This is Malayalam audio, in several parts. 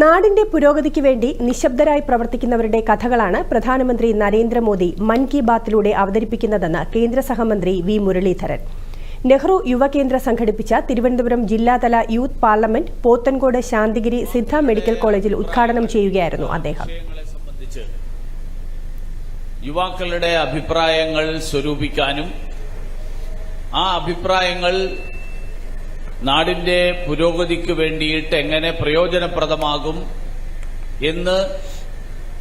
നാടിന്റെ പുരോഗതിക്ക് വേണ്ടി നിശബ്ദരായി പ്രവർത്തിക്കുന്നവരുടെ കഥകളാണ് പ്രധാനമന്ത്രി നരേന്ദ്രമോദി മൻ കി ബാത്തിലൂടെ അവതരിപ്പിക്കുന്നതെന്ന് കേന്ദ്ര സഹമന്ത്രി വി മുരളീധരൻ. നെഹ്റു യുവകേന്ദ്ര സംഘടിപ്പിച്ച തിരുവനന്തപുരം ജില്ലാതല youth parliament Pothencode Santhigiri Siddha medical കോളേജിൽ ഉദ്ഘാടനം ചെയ്യുകയായിരുന്നു അദ്ദേഹം. യുവാക്കളുടെ അഭിപ്രായങ്ങൾ സ്വരൂപിക്കാനും ആ അഭിപ്രായങ്ങൾ നാടിന്റെ പുരോഗതിക്ക് വേണ്ടിയിട്ട് എങ്ങനെ പ്രയോജനപ്രദമാകും എന്ന്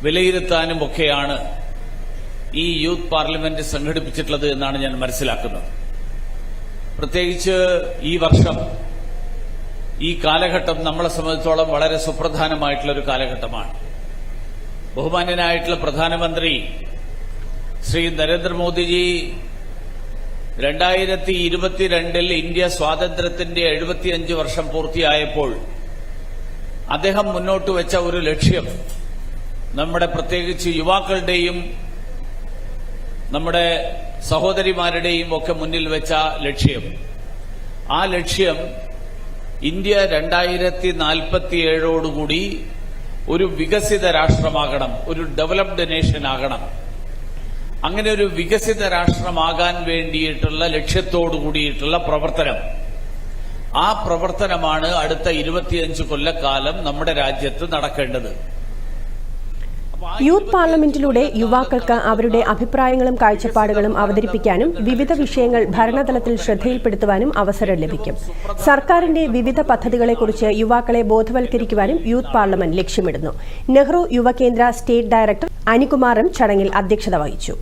വിലയിരുത്താനും ഒക്കെയാണ് ഈ യൂത്ത് പാർലമെന്റ് സംഘടിപ്പിച്ചിട്ടുള്ളത് എന്നാണ് ഞാൻ മനസ്സിലാക്കുന്നത്. പ്രത്യേകിച്ച് ഈ വർഷം ഈ കാലഘട്ടം നമ്മളെ സംബന്ധിച്ചോളം വളരെ സുപ്രധാനമായിട്ടുള്ള ഒരു കാലഘട്ടമാണ്. ബഹുമാന്യനായിട്ടുള്ള പ്രധാനമന്ത്രി ശ്രീ നരേന്ദ്രമോദിജി രണ്ടായിരത്തി ഇരുപത്തിരണ്ടിൽ ഇന്ത്യ സ്വാതന്ത്ര്യത്തിന്റെ എഴുപത്തിയഞ്ച് വർഷം പൂർത്തിയായപ്പോൾ അദ്ദേഹം മുന്നോട്ട് വെച്ച ഒരു ലക്ഷ്യം. നമ്മുടെ പ്രത്യേകിച്ച് യുവാക്കളുടെയും നമ്മുടെ സഹോദരിമാരുടെയും ഒക്കെ മുന്നിൽ വെച്ച ലക്ഷ്യം. ആ ലക്ഷ്യം ഇന്ത്യ രണ്ടായിരത്തി നാൽപ്പത്തിയേഴോടുകൂടി ഒരു വികസിത രാഷ്ട്രമാകണം ഒരു ഡെവലപ്ഡ് നേഷൻ ആകണം അങ്ങനെ ഒരു വികസിത രാഷ്ട്രമാകാൻ വേണ്ടിയിട്ടുള്ള ലക്ഷ്യത്തോടു കൂടിയിട്ടുള്ള പ്രവർത്തനം. ആ പ്രവർത്തനമാണ് അടുത്ത ഇരുപത്തിയഞ്ച് കൊല്ലക്കാലം നമ്മുടെ രാജ്യത്ത് നടക്കേണ്ടത്. യൂത്ത് പാർലമെന്റിലൂടെ യുവാക്കൾക്ക് അവരുടെ അഭിപ്രായങ്ങളും കാഴ്ചപ്പാടുകളും അവതരിപ്പിക്കാനും വിവിധ വിഷയങ്ങൾ ഭരണതലത്തിൽ ശ്രദ്ധയിൽപ്പെടുത്തുവാനും അവസരം ലഭിക്കും. സർക്കാരിന്റെ വിവിധ പദ്ധതികളെക്കുറിച്ച് യുവാക്കളെ ബോധവൽക്കരിക്കുവാനും യൂത്ത് പാർലമെന്റ് ലക്ഷ്യമിടുന്നു. നെഹ്റു യുവകേന്ദ്ര സ്റ്റേറ്റ് ഡയറക്ടർ അനികുമാറും ചടങ്ങിൽ അധ്യക്ഷത വഹിച്ചു.